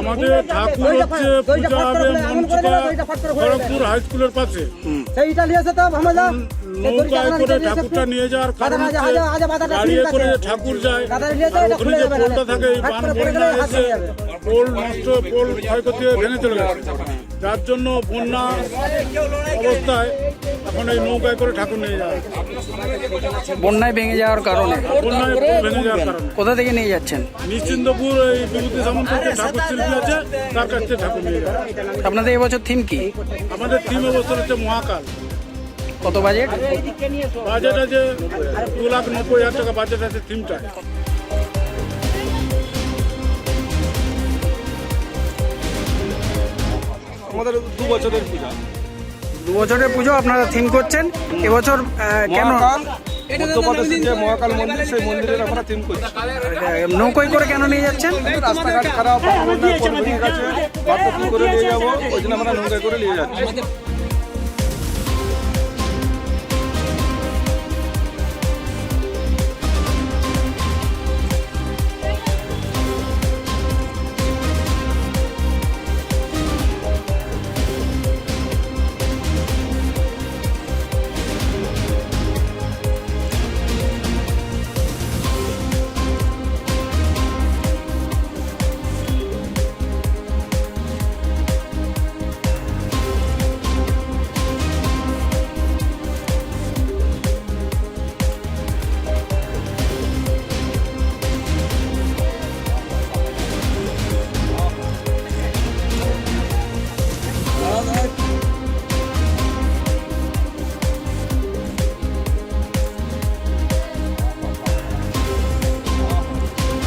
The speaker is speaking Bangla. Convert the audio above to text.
আমাদের ঠাকুর হচ্ছে পূজা হবে মনসুকা খড়গপুর হাই স্কুলের পাশে সেইটা নিয়েছে তো আমরা নৌকায় করে ঠাকুরটা নিয়ে যাওয়ার কারণ আজা, আজা, আজা, আজা, বাজারটা গাড়িয়ে করে ঠাকুর যায় বাজারে নিয়ে যায়, আর এটা ওখানে যে পোলটা থাকে এই বান বন্যা এসে পোল নষ্ট পোল ক্ষয়ক্ষতি ভেঙে চলে গেছে যার জন্য বন্যা অবস্থায় এখন এই নৌকায় করে ঠাকুর নিয়ে যায় বন্যায় ভেঙে যাওয়ার কারণে? বন্যায় ভেঙে যাওয়ার কারণে। কোথা থেকে নিয়ে যাচ্ছেন? নিশ্চিন্দপুর এই বিভূতি সামন্ত ঠাকুর শিল্পী আছে তার কাছ থেকে ঠাকুর নিয়ে যায় আপনাদের এবছর থিম কি? আমাদের থিম এবছর হচ্ছে মহাকাল। কত বাজেট বাজেট আছে দু লাখ নব্বই হাজার টাকা বাজেট আছে থিমটা আমাদের দু বছরের পূজা। দু বছরের পুজো আপনারা থিম করছেন। এবছর আহ, কেন? মধ্যপ্রদেশের যে মহাকাল মন্দির সেই মন্দিরের আমরা থিম করছি। নৌকোয় করে কেন নিয়ে যাচ্ছেন? রাস্তাঘাট খারাপ বাধ্য করে নিয়ে যাব ওই জন্য আমরা নৌকায় করে নিয়ে যাচ্ছি।